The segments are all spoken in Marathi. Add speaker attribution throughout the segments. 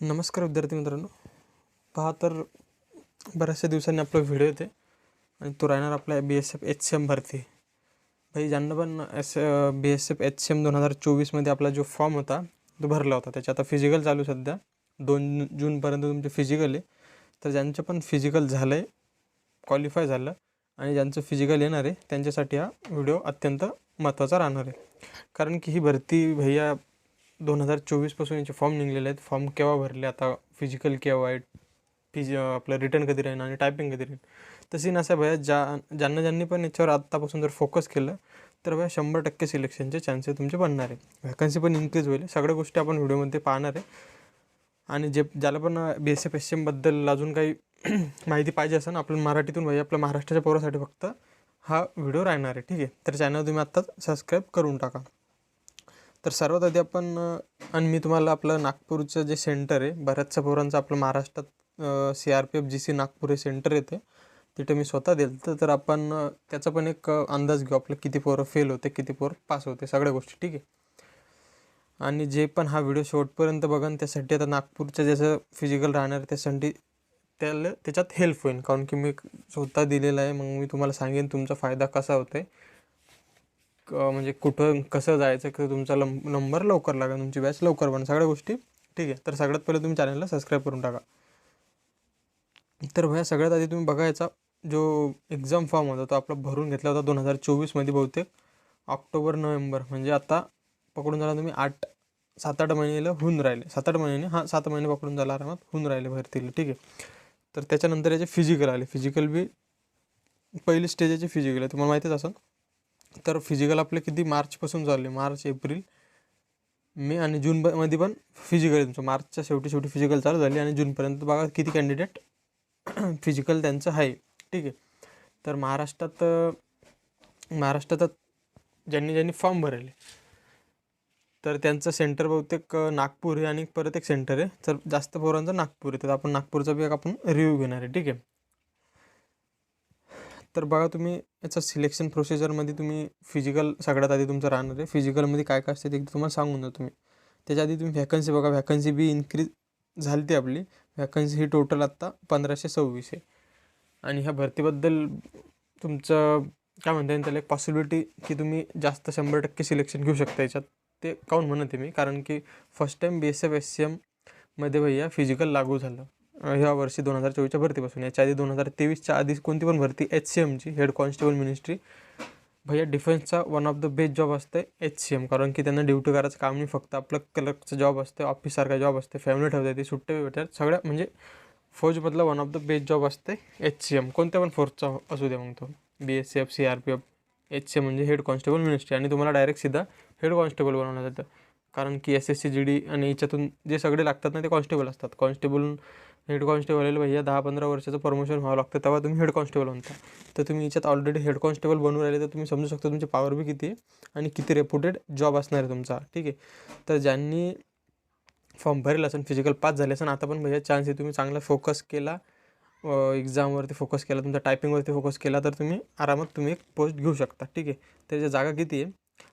Speaker 1: नमस्कार विद्यार्थी मित्रांनो. पहा तर बऱ्याचशा दिवसांनी आपला व्हिडिओ येते आणि तो राहणार आपला B S F H C M भरती. भाई ज्यांना पण S B S F H C M दोन हजार चोवीसमध्ये आपला जो फॉर्म होता तो भरला होता. त्याच्या आता फिजिकल चालू सध्या. दोन जूनपर्यंत तुमचे फिजिकल आहे. तर ज्यांचं पण फिजिकल झालं आहे क्वालिफाय झालं आणि ज्यांचं फिजिकल येणार आहे त्यांच्यासाठी हा व्हिडिओ अत्यंत महत्त्वाचा राहणार आहे. कारण की ही भरती भैया दोन हजार चोवीसपासून यांचे फॉर्म निघलेले आहेत. फॉर्म केव्हा भरले? आता फिजिकल केव्हा आहे फिज आपलं रिटर्न कधी राहील आणि टायपिंग कधी राहील? तशी नसा भया ज्या ज्यांना ज्यांनी पण याच्यावर आत्तापासून जर फोकस केलं तर भया शंभर टक्के सिलेक्शनचे चान्सेस तुमचे बनणार आहे व्हॅकन्सी पण इन्क्रीज होईल. सगळ्या गोष्टी आपण व्हिडिओमध्ये पाहणार आहे. आणि जे ज्याला पण बी एस एफ एस एमबद्दल अजून काही माहिती पाहिजे असेल आपल्या मराठीतून पाहिजे आपल्या महाराष्ट्राच्या पोरासाठी फक्त हा व्हिडिओ राहणार आहे. ठीक आहे? तर चॅनल तुम्ही आत्ताच सबस्क्राईब करून टाका. तर सर्वात आधी आपण आणि मी तुम्हाला आपलं नागपूरचं जे सेंटर आहे बऱ्याचशा पोरांचं आपलं महाराष्ट्रात C R P F G C Nagpur हे सेंटर येते. तिथे मी स्वतः दिलं तर आपण त्याचा पण एक अंदाज घेऊ आपलं किती पोरं फेल होते किती पोरं पास होते सगळ्या गोष्टी ठीक आहे? आणि जे पण हा व्हिडिओ शेवटपर्यंत बघन त्यासाठी आता नागपूरचं जसं फिजिकल राहणार आहे त्यासाठी त्याला त्याच्यात हेल्प होईल कारण की मी स्वतः दिलेलं आहे मग मी तुम्हाला सांगेन तुमचा फायदा कसा होतो आहे म्हणजे कुठं कसं जायचं की तुमचा लंब नंबर लवकर लागेल तुमची बॅच लवकर बन सगळ्या गोष्टी ठीक आहे. तर सगळ्यात पहिले तुम्ही चॅनलला सबस्क्राईब करून टाका. तर भया सगळ्यात आधी तुम्ही बघायचा जो एक्झाम फॉर्म होता तो आपला भरून घेतला होता दोन हजार चोवीसमध्ये बहुतेक. ऑक्टोबर नोव्हेंबर म्हणजे आता पकडून झाला तुम्ही आठ सात आठ महिन्याला होऊन राहिले. सात आठ महिन्याने हां सात महिने पकडून झाला आरामात होऊन राहिले भरतीला ठीक आहे. तर त्याच्यानंतर याचे फिजिकल आले. फिजिकल बी पहिली स्टेजाचे फिजिकल आहे. तुम्हाला माहितीच असं तर फिजिकल आपले किती? मार्चपासून चालले मार्च एप्रिल मे आणि जून पण फिजिकल आहे तुमचं. मार्चच्या शेवटी शेवटी फिजिकल चालू झाली आणि जूनपर्यंत बघा किती कॅन्डिडेट फिजिकल त्यांचं आहे. ठीक आहे. तर महाराष्ट्रात महाराष्ट्रात ज्यांनी ज्यांनी फॉर्म भरले तर त्यांचं सेंटर बहुतेक नागपूर आहे आणि परत एक सेंटर आहे. तर जास्त पोरांचं नागपूर आहे. तर आपण नागपूरचा बी एक आपण रिव्ह्यू घेणार आहे. ठीक आहे. तर बघा तुम्ही याचं सिलेक्शन प्रोसिजरमध्ये तुम्ही फिजिकल सगळ्यात आधी तुमचं राहणार आहे. फिजिकलमध्ये काय काय असते ते तुम्हाला सांगून द्या तुम्ही त्याच्या आधी तुम्ही व्हॅकन्सी बघा. व्हॅकन्सी बी इन्क्रीज झाली ती आपली. व्हॅकन्सी ही टोटल आत्ता पंधराशे सव्वीस आहे. आणि ह्या भरतीबद्दल तुमचं काय म्हणता येईल त्याला एक पॉसिबिलिटी की तुम्ही जास्त शंभर टक्के सिलेक्शन घेऊ शकता याच्यात. ते काऊन म्हणत आहे मी? कारण की first time B S F S C एममध्ये भैया फिजिकल लागू झालं. ह्या वर्षी दोन हजार चोवीसच्या भरतीपासून याच्या आधी दोन हजार तेवीसच्या आधी कोणती पण भरती एच सी एमची हेड कॉन्स्टेबल मिनिस्ट्री भैया डिफेन्सचा one of the best job असते एच सी एम कारण की त्यांना ड्युटी करायचं काम नाही फक्त आपलं क्लर्कचं जॉब असते ऑफिससारखा जॉब असते फॅमिली ठेवता येते सुट्टे भेटतात सगळ्या म्हणजे फौजमधला one of the best job असते एच सी एम कोणत्या पण फोर्सचा असू दे मग तो B S C F C R P F H C M म्हणजे हेड कॉन्स्टेबल मिनिस्ट्री आणि तुम्हाला डायरेक्ट सीधा हेड कॉन्स्टेबल बनवण्यात येतं. कारण की S S C G D आणि याच्यातून जे सगळे लागतात ना ते कॉन्स्टेबल असतात. कॉन्स्टेबल हेड कॉन्स्टेबल भैया दहा पंधरा वर्षाचं प्रमोशन व्हावं लागतं तेव्हा तुम्ही हेड कॉन्स्टेबल म्हणता. तर तुम्ही याच्यात ऑलरेडी हेड कॉन्स्टेबल बनवून राहिले तर तुम्ही समजू शकता तुमची पॉवर बी किती आहे आणि किती रेप्युटेड जॉब असणार आहे तुमचा. ठीक आहे? तर ज्यांनी फॉर्म भरेल असेल फिजिकल पास झाले असेल आता पण भैया चान्स आहे तुम्ही चांगला फोकस केला एक्झामवरती फोकस केला तुमचा टायपिंगवरती फोकस केला तर तुम्ही आरामात तुम्ही एक पोस्ट घेऊ शकता. ठीक आहे? त्याच्या जागा किती आहे?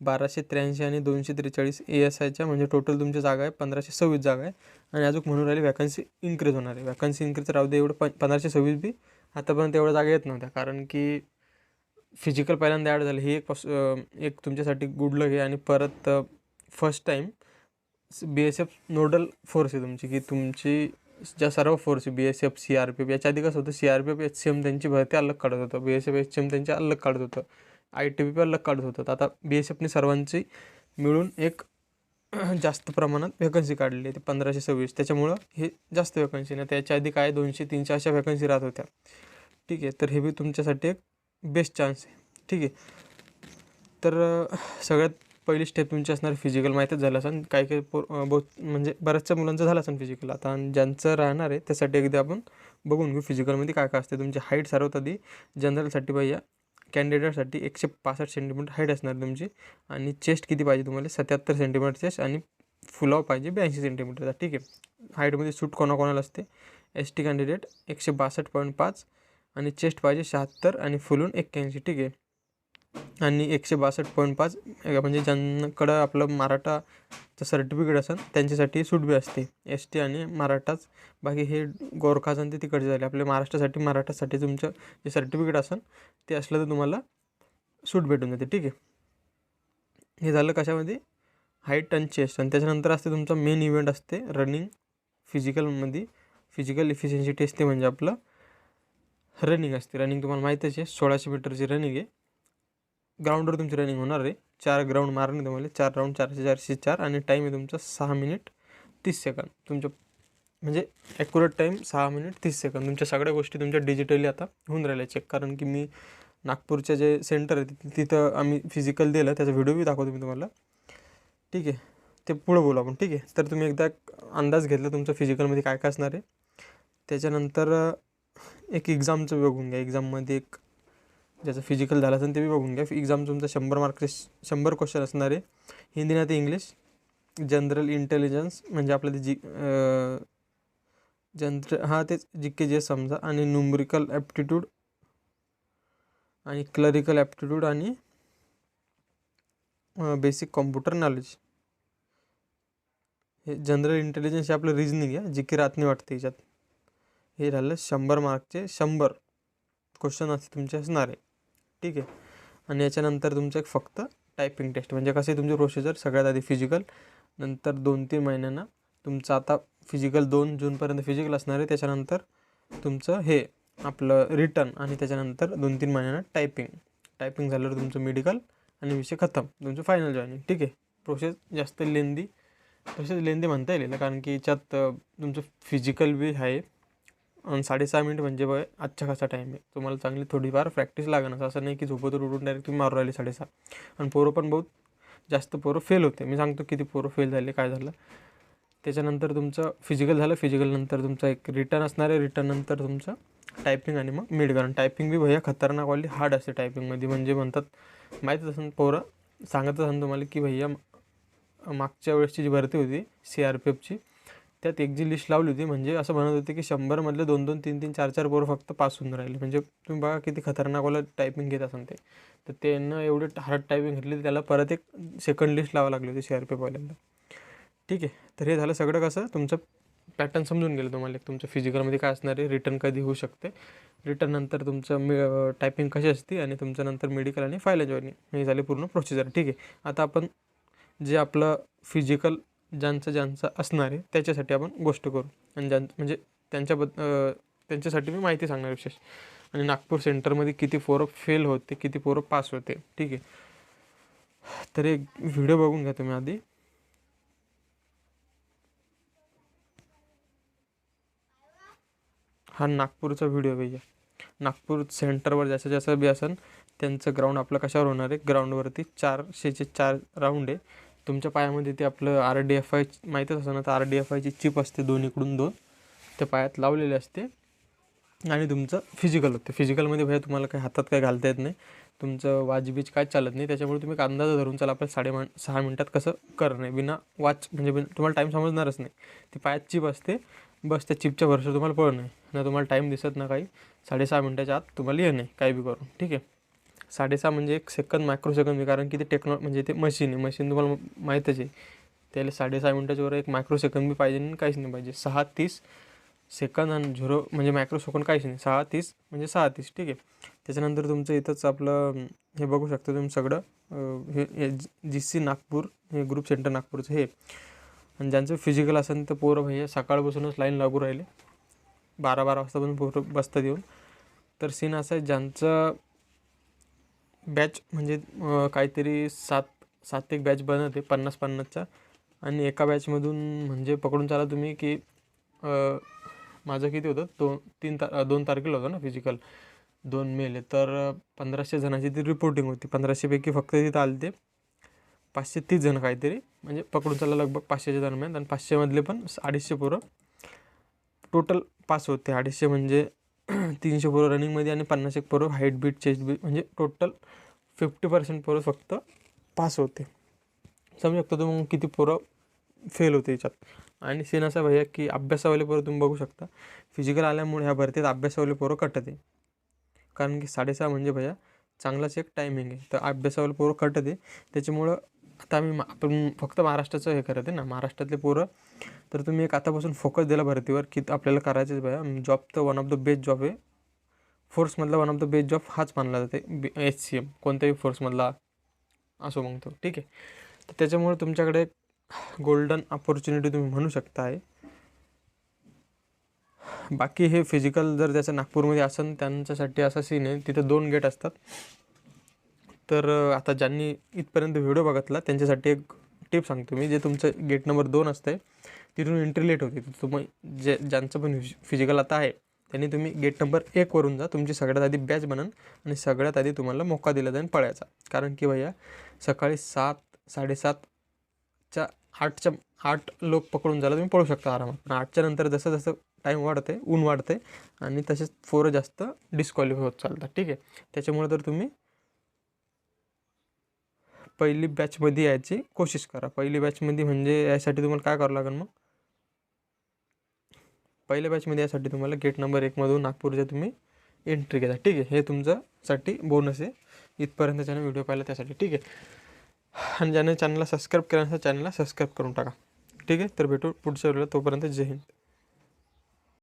Speaker 1: बाराशे त्र्याऐंशी आणि दोनशे त्रेचाळीस ए एस आयच्या म्हणजे टोटल तुमच्या जागा आहे पंधराशे सव्वीस जागा आहे. आणि अजून म्हणून राहिली वॅकन्सी इन्क्रीज होणार आहे. वॅकन्सी इन्क्रीज राहू दे एवढं प पंधराशे सव्वीस बी. आतापर्यंत एवढ्या जागा येत नव्हत्या कारण की फिजिकल पहिल्यांदा ॲड झालं. ही एक पॉस एक तुमच्यासाठी गुड लक आहे. आणि परत first time B S F nodal force आहे तुमची की तुमची ज्या सर्व फोर्स आहे B S F C R P F याच्या आधी कसं होतं C R P F H C M त्यांची भरती अलग काढत होतं. B S F H C M त्यांची अलग काढत होतं. आय टी पी अलग काढत होतं. आता बी एस एफने सर्वांची मिळून एक जास्त प्रमाणात व्हॅकन्सी काढली आहे. ते पंधराशे सव्वीस. त्याच्यामुळं हे जास्त व्हॅकन्सी नाही. त्याच्या आधी काय दोनशे तीनशे अशा व्हॅकन्सी राहत होत्या. ठीक आहे. तर हे बी तुमच्यासाठी एक बेस्ट चान्स आहे. ठीक आहे. तर सगळ्यात पहिली स्टेप तुमची असणार फिजिकल माहीतच झालं असेल. काही काही पो बहुत म्हणजे बऱ्याचशा मुलांचं झालं असेल फिजिकल आता आणि ज्यांचं राहणार आहे त्यासाठी एकदा आपण बघून घेऊ फिजिकलमध्ये काय काय असते तुमची हाईट सर्वात आधी जनरलसाठी पाहिजे कॅन्डिडेटसाठी एकशे पासष्ट सेंटीमीटर हाईट असणार तुमची. आणि चेस्ट किती पाहिजे तुम्हाला? सत्याहत्तर सेंटीमीटर चेस्ट आणि फुलाव पाहिजे ब्याऐंशी सेंटीमीटरचा ठीक आहे. हाईटमध्ये सूट कोणाकोणाला असते? एस टी कॅन्डिडेट एकशे बासष्ट पॉईंट पाच आणि चेस्ट पाहिजे शहात्तर आणि फुलून एक्क्याऐंशी. ठीक आहे. आणि एकशे बासष्ट पॉईंट पाच म्हणजे ज्यांकडं आपलं मराठाचं सर्टिफिकेट असेल त्यांच्यासाठी सूट बी असते. एस टी आणि मराठाच. बाकी हे गोरखाज ते तिकडचे झाले. आपल्या महाराष्ट्रासाठी मराठासाठी तुमचं जे सर्टिफिकेट असेल ते असलं तर तुम्हाला सूट भेटून जाते. ठीक आहे? हे झालं कशामध्ये? हाईट आणि चेस्ट आणि त्याच्यानंतर असते तुमचा मेन इव्हेंट असते रनिंग फिजिकलमध्ये फिजिकल इफिशियन्सी टेस्ट ते म्हणजे आपलं रनिंग असते. रनिंग तुम्हाला माहीतच आहे. सोळाशे मीटरची रनिंग आहे. ग्राउंडवर तुमची रनिंग होणार आहे. चार ग्राउंड मारणे तुम्हाला चार राऊंड चारशे चारशे चार आणि टाईम आहे तुमचा सहा मिनिट तीस सेकंद तुमच्या म्हणजे ॲक्युरेट टाईम सहा मिनिट तीस सेकंद तुमच्या सगळ्या गोष्टी तुमच्या डिजिटली आता होऊन राहिल्या चेक कारण की मी नागपूरचे जे सेंटर आहे तिथं तिथं आम्ही फिजिकल दिलं. त्याचा व्हिडिओ बी दाखवतो मी तुम्हाला. ठीक आहे. ते पुढं बोलू आपण. ठीक आहे. तर तुम्ही एकदा अंदाज घेतला तुमचं फिजिकलमध्ये काय काय असणार आहे. त्याच्यानंतर एक एक्झामचं बघून घ्या. एक्झाममध्ये एक ज्याचं फिजिकल झालं असेल ते बी बघून घ्या. एक्झाम तुमचं शंभर मार्क शंभर क्वेश्चन असणार आहे. हिंदी नाही ते इंग्लिश. जनरल इंटेलिजन्स म्हणजे आपलं ते जी जनर हां तेच जी के जे समजा आणि न्युमरिकल ॲप्टिट्यूड आणि क्लरिकल ॲप्टिट्यूड आणि बेसिक कॉम्प्युटर नॉलेज हे जनरल इंटेलिजन्स हे आपलं रिजनिंग आहे. जी की रात नाही वाटते याच्यात. हे झालं शंभर मार्कचे शंभर क्वेश्चन असते तुमचे असणार आहे. ठीक आहे. आणि याच्यानंतर तुमचं एक फक्त टायपिंग टेस्ट म्हणजे कसे तुमचे प्रोसिजर सगळ्यात आधी फिजिकल नंतर दोन तीन महिन्यांना तुमचं आता फिजिकल दोन जूनपर्यंत फिजिकल असणार आहे त्याच्यानंतर तुमचं हे आपलं रिटर्न आणि त्याच्यानंतर दोन तीन महिन्यांना टायपिंग टायपिंग झाल्यावर तुमचं मेडिकल आणि विषय खतम तुमचं फायनल जॉईनिंग ठीक आहे. प्रोसेस जास्त लेंदी तसेच लेंदी म्हणता येईल कारण की याच्यात तुमचं फिजिकल बी आहे. आणि साडेसहा मिनिट म्हणजे बघ आजच्या कसा टाईम आहे? तुम्हाला चांगली थोडीफार प्रॅक्टिस लागणार असं नाही की झोपतून उठून डायरेक्ट तुम्ही मारू राहिले साडेसहा. आणि पोरं पण बहुत जास्त पोरं फेल होते. मी सांगतो किती पोरं फेल झाले काय झालं. त्याच्यानंतर तुमचं फिजिकल झालं. फिजिकल नंतर तुमचं एक रिटर्न असणार आहे. रिटर्न नंतर तुमचं टायपिंग आणि मग मिड कारण. टायपिंग बी भैया खतरनाकवाली हार्ड असते टायपिंगमध्ये म्हणजे म्हणतात माहीतच असेल पोरं सांगत असेल तुम्हाला की भैया मागच्या वेळेसची जी भरती होती सी आर पी एफची त्यात एक जी लिस्ट लावली होती म्हणजे असं म्हणत होते की शंभरमधले दोन दोन तीन तीन चार चार पोरं फक्त पास होऊन राहिले. म्हणजे तुम्ही बघा किती खतरनाकवाला टायपिंग घेत असाल ते. तर त्यांना एवढे हार्ड टायपिंग घेतली त्याला परत एक सेकंड लिस्ट लावा लागली होती सी आर पी ठीक आहे तर हे झालं सगळं कसं? तुमचं पॅटर्न समजून गेलं तुम्हाला तुमचं फिजिकलमध्ये काय असणार आहे? रिटर्न कधी होऊ शकते? रिटर्न नंतर तुमचं मी टायपिंग कशी असते आणि तुमचं नंतर मेडिकल आणि फाईल जॉईनिंग हे झाले पूर्ण प्रोसिजर ठीक आहे आता आपण जे आपलं फिजिकल ज्यांचं ज्यांचं असणार आहे त्याच्यासाठी आपण गोष्ट करू. आणि ज्यां म्हणजे त्यांच्याबद्द त्यांच्यासाठी मी माहिती सांगणार विशेष. आणि नागपूर सेंटरमध्ये किती पोरं फेल होते किती पोरं पास होते ठीक आहे. तर एक व्हिडिओ बघून घ्या तुम्ही आधी. हा नागपूरचा व्हिडिओ भैया. नागपूर सेंटरवर जास्त जास्त बी असेल त्यांचं ग्राउंड आपलं कशावर होणार आहे? ग्राउंडवरती चारशेचे चार राऊंड आहे. तुमच्या पायामध्ये ते आपलं आर डी एफ आय माहीतच असं ना तर आर डी एफ आयची चिप असते दोन्हीकडून दोन. त्या पायात लावलेले असते. आणि तुमचं फिजिकल होते. फिजिकलमध्ये भैया तुम्हाला काही हातात काही घालता येत नाही. तुमचं वाजबीज काय चालत नाही. त्याच्यामुळे तुम्ही अंदाज धरून चला आपल्याला साडे सहा मिनटात कसं करणं बिना वाच म्हणजे बिन तुम्हाला टाईम समजणारच नाही. ती पायात चिप असते. बस त्या चिपच्या भरसर तुम्हाला पळणं आहे ना तुम्हाला टाईम दिसत ना काही. साडेसहा मिनटाच्या आत तुम्हाला येणं आहे काही बी करून. ठीक आहे? साडेसहा म्हणजे एक सेकंद मायक्रो सेकंद कारण की ते टेक्नॉ म्हणजे ते मशीन आहे. मशीन तुम्हाला माहीतच आहे. त्याला साडेसहा मिनटाच्या वर एक मायक्रो सेकंद बी पाहिजे आणि काहीच नाही पाहिजे. सहा तीस सेकंद आणि झिरो म्हणजे मायक्रो सेकंद काहीच नाही. सहा तीस म्हणजे सहा तीस. ठीक आहे. त्याच्यानंतर तुमचं इथंच आपलं हे बघू शकता तुम्ही सगळं. हे जी सी नागपूर हे ग्रुप सेंटर नागपूरचं हे. आणि ज्यांचं फिजिकल असेल तर पोरं भैया सकाळपासूनच लाईन लागू राहिले. बारा बारा वाजतापासून पोरं बसतात येऊन. तर सीन असं आहे ज्यांचं बॅच म्हणजे काहीतरी सात सात एक बॅच बनवते पन्नास पन्नासचा. आणि एका बॅचमधून म्हणजे पकडून चाला तुम्ही की माझं किती होतं? दोन तीन तार दोन तारखेला होतं ना फिजिकल दोन मेले तर पंधराशे जणांची ती रिपोर्टिंग होती. पंधराशेपैकी फक्त तिथं आले ते पाचशे तीस जण काहीतरी. म्हणजे पकडून चालला लगभग पाचशेच्या दरम्यान. आणि पाचशेमधले पण अडीचशे पोरं. टोटल पास होते. अडीचशे म्हणजे तीनशे पोरं रनिंगमध्ये आणि पन्नास एक पोरं हाईट बीट चेस्ट बीट म्हणजे टोटल फिफ्टी पर्सेंट पोरं फक्त पास होते. समजू शकता तुम्ही किती पोरं फेल होते याच्यात. आणि सीन असा भैया की अभ्यासावाले पोरं तुम्ही बघू शकता. फिजिकल आल्यामुळे ह्या भरतीत अभ्यासावाले पोरं कटते. कारण की साडेसहा म्हणजे भैया चांगलाच एक टायमिंग आहे. तर अभ्यासावर पोरं कटत. आहे त्याच्यामुळं आता आम्ही आपण फक्त महाराष्ट्राचं हे करत आहे ना महाराष्ट्रातले पोरं. तर तुम्ही एक आतापासून फोकस दिला भरतीवर की आपल्याला करायचंच बाया जॉब तर one of the best job आहे. फोर्समधला one of the best job हाच मानला जाते. बी एच सी एम कोणत्याही फोर्समधला असो मग तो. ठीक आहे? तर त्याच्यामुळे तुमच्याकडे गोल्डन अपॉर्च्युनिटी तुम्ही म्हणू शकता आहे बाकी हे फिजिकल जर त्याचं नागपूरमध्ये असेल त्यांच्यासाठी असा सीन आहे. तिथं दोन गेट असतात. तर आता ज्यांनी इथपर्यंत व्हिडिओ बघितला त्यांच्यासाठी एक टिप सांगतो मी जे तुमचं गेट नंबर दोन असतं तिथून एंट्री लेट होते. तुम्ही जे ज्यांचं पण फिजिकल आता आहे त्यांनी तुम्ही गेट नंबर एकवरून जा तुमची सगळ्यात आधी बॅच बनन आणि सगळ्यात आधी तुम्हाला मोका दिला जाईल पळायचा. कारण की भैया सकाळी सात साडेसातच्या आठच्या आठ लोक पकडून झाला तुम्ही पळू शकता आरामात. पण आठच्या नंतर जसं जसं टाईम वाढते ऊन वाढते आणि तसेच फोर जास्त डिस्क्वालिफाय होत चालतात. ठीक आहे? त्याच्यामुळे तर तुम्ही पहिली बॅचमध्ये यायची कोशिश करा. पहिली बॅचमध्ये म्हणजे यासाठी तुम्हाला काय करावं लागेल मग? पहिल्या बॅचमध्ये यासाठी तुम्हाला गेट नंबर एकमधून नागपूरच्या तुम्ही एंट्री घेता ठीक आहे? हे तुमच्यासाठी बोनस आहे. इथपर्यंत ज्याने व्हिडिओ पाहिला त्यासाठी ठीक आहे. आणि ज्याने चॅनलला सबस्क्राईब केला चॅनलला सबस्क्राईब करून टाका. ठीक आहे? तर भेटू पुढच्या व्हिडिओला तोपर्यंत जय हिंद.